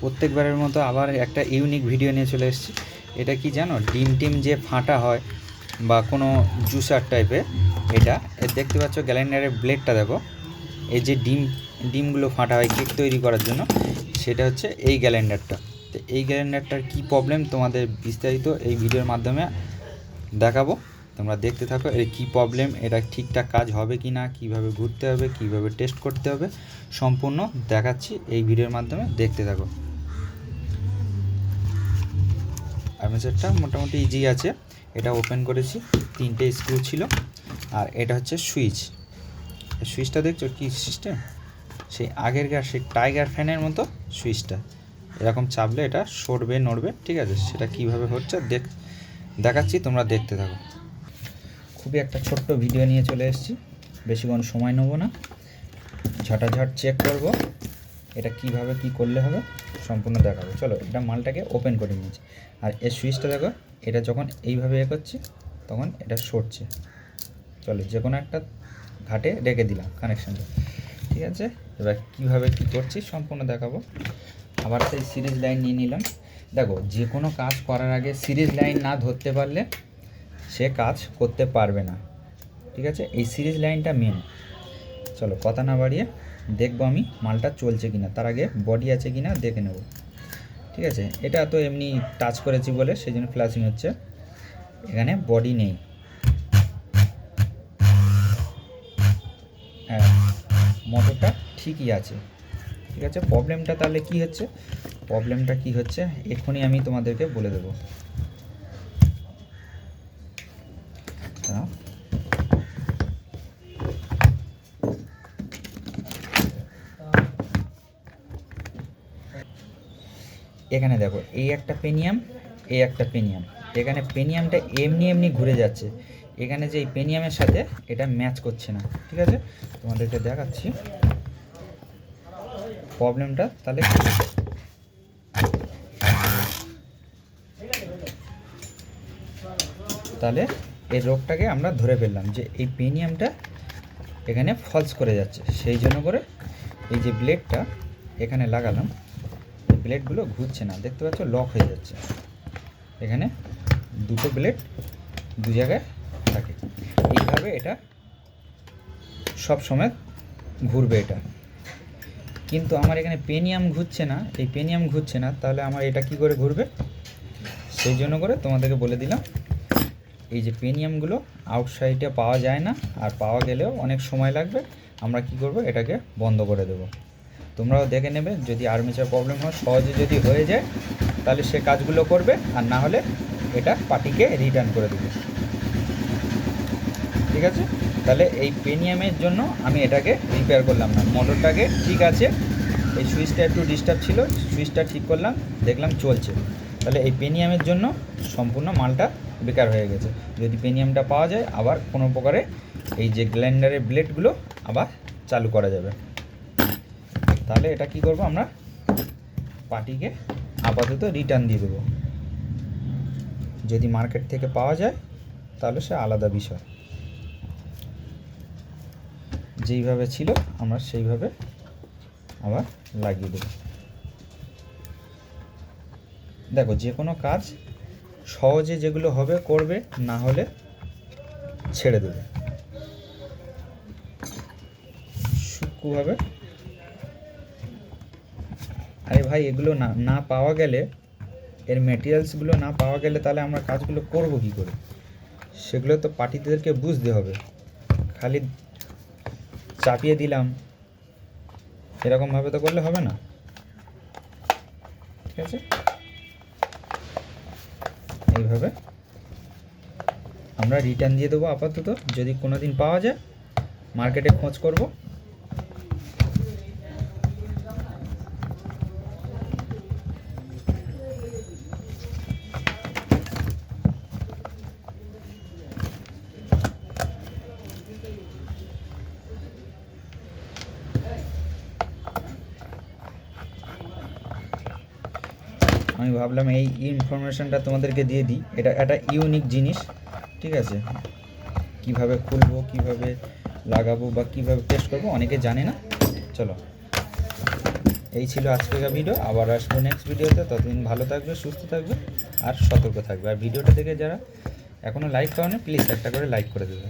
প্রত্যেকবারের মতো আবার একটা ইউনিক ভিডিও নিয়ে চলে এসেছি। এটা কি জানো? ডিম টিম যে ফাটা হয় বা কোনো জুসার টাইপের এটা দেখতে পাচ্ছ গ্যালেন্ডারের ব্লেডটা দেখো। এই যে ডিম, ডিমগুলো ফাটা হয় কেক তৈরি করার জন্য, সেটা হচ্ছে এই গ্যালেন্ডারটা তো এই গ্যালেন্ডারটার কী প্রবলেম তোমাদের বিস্তারিত এই ভিডিওর মাধ্যমে দেখাবো। তোমরা দেখতে থাকো, এর কী প্রবলেম এটা ঠিকঠাক কাজ হবে কি না কীভাবে ঘুরতে হবে, কীভাবে টেস্ট করতে হবে, সম্পূর্ণ দেখাচ্ছি এই ভিডিওর মাধ্যমে। দেখতে থাকো। আর্মেচারটা মোটামুটি ইজি আছে। এটা ওপেন করেছি, তিনটে স্ক্রু ছিল। আর এটা হচ্ছে সুইচ সুইচটা দেখছ কী সিস্টেম সেই আগেরকার সেই টাইগার ফ্যানের মতো সুইচটা এরকম চাপলে এটা সরবে, নড়বে, ঠিক আছে? সেটা কীভাবে হচ্ছে দেখ, দেখাচ্ছি, তোমরা দেখতে থাকো। খুবই একটা ছোট্ট ভিডিও নিয়ে চলে এসেছি। বেশিক্ষণ সময় নেব না। ঝটাঝট চেক করব। এটা কীভাবে কি করলে হবে সম্পূর্ণ দেখাবো। চলো এটা মালটাকে ওপেন করে নিয়েছি। আর এর সুইচটা দেখো, এটা যখন এইভাবে এ করছি, তখন এটা সরছে। চলো যে কোনো একটা ঘাটে রেখে দিলাম কানেকশানটা ঠিক আছে? এবার কীভাবে কী করছি সম্পূর্ণ দেখাবো। আবার সেই সিরিজ লাইন নিয়ে নিলাম। দেখো, যে কোনো কাজ করার আগে সিরিজ লাইন না ধরতে পারলে সে কাজ করতে পারবে না। ঠিক আছে? এই সিরিজ লাইনটা মেন চলো কথা না বাড়িয়ে দেখব আমি মালটা চলছে কিনা, তার আগে বডি আছে কিনা দেখে নেব। ঠিক আছে? এটা তো এমনি টাচ করেছি বলে সেই জন্য ফ্ল্যাশিং হচ্ছে। এখানে বডি নেই। হ্যাঁ মোটরটা ঠিকই আছে। ঠিক আছে? প্রবলেমটা তাহলে কি হচ্ছে? প্রবলেমটা কি হচ্ছে? এক্ষুনি আমি তোমাদেরকে বলে দেবো। এখানে দেখো, এই একটা পেনিয়াম, এই একটা পেনিয়াম। এখানে পেনিয়ামটা এমনি এমনি ঘুরে যাচ্ছে। এখানে যে এই পেনিয়ামের সাথে এটা ম্যাচ করছে না, ঠিক আছে? তোমাদেরকে দেখাচ্ছি। প্রবলেমটা তাহলে তাহলে এই রোগটাকে আমরা ধরে ফেললাম যে এই পেনিয়ামটা এখানে ফলস করে যাচ্ছে। সেই জন্য করে এই যে ব্লেডটা এখানে লাগালাম। ব্লেডগুলো ঘুরছে না। দেখতে পাচ্ছ লক হয়ে যাচ্ছে। এখানে দুটো ব্লেড দু জায়গায় থাকে। এইভাবে এটা সব সময় ঘুরবে এটা। কিন্তু আমার এখানে পেনিয়াম ঘুরছে না। এই পেনিয়াম ঘুরছে না, তাহলে আমার এটা কি করে ঘুরবে? সেই জন্য করে তোমাদেরকে বলে দিলাম, এই যে পেনিয়ামগুলো আউটসাইডে পাওয়া যায় না, আর পাওয়া গেলেও অনেক সময় লাগবে। আমরা কি করব? এটাকে বন্ধ করে দেব। তোমরাও দেখে নেবে, যদি আর্মেচার প্রবলেম হয়, সহজে যদি হয়ে যায়, তাহলে সে কাজগুলো করবে, আর না হলে এটা পার্টিকে রিটার্ন করে দেবে। ঠিক আছে? তাহলে এই পেনিয়ামের জন্য আমি এটাকে রিপেয়ার করলাম না। মোটরটাকে ঠিক আছে, এই সুইচটা একটু ডিস্টার্ব ছিল সুইচটা ঠিক করলাম, দেখলাম চলছে। তাহলে এই পেনিয়ামের জন্য সম্পূর্ণ মালটা বেকার হয়ে গেছে। যদি পেনিয়ামটা পাওয়া যায়, আবার কোনো প্রকারে এই যে গ্ল্যান্ডারের ব্লেডগুলো আবার চালু করা যাবে। তাহলে এটা কি করব আমরা? পার্টিকে আপাতত রিটার্ন দিয়ে দেবো। যদি মার্কেট থেকে পাওয়া যায়, তাহলে সে আলাদা বিষয়। যেইভাবে ছিল, আমরা সেইভাবে আবার লাগিয়ে দেব। দেখো, যে কোনো কাজ সহজে যেগুলো হবে, করবে, না হলে ছেড়ে দেবে। সূক্ষ্মভাবে আরে ভাই, এগুলো না না পাওয়া গেলে, এর মেটেরিয়ালসগুলো না পাওয়া গেলে তাহলে আমরা কাজগুলো করব কি করে? সেগুলো তো পার্টিদেরকে বুঝতে হবে। খালি চাপিয়ে দিলাম এরকমভাবে তো করলে হবে না। ঠিক আছে? এইভাবে আমরা রিটার্ন দিয়ে দেবো আপাতত। যদি কোনো দিন পাওয়া যায় মার্কেটে খোঁজ করব। আমি ভাবলাম এই ইনফরমেশনটা তোমাদেরকে দিয়ে দিই। এটা একটা ইউনিক জিনিস, ঠিক আছে? কীভাবে খুলবো, কীভাবে লাগাবো বা কীভাবে টেস্ট করব অনেকে জানে না। চলো। এই ছিল আজকের ভিডিও আবার আসব নেক্সট ভিডিওতে ততদিন ভালো থাকবে, সুস্থ থাকবে আর সতর্ক থাকবে। আর ভিডিওটা দেখে যারা এখনও লাইক করেনি প্লিজ একটা করে লাইক করে দেবে।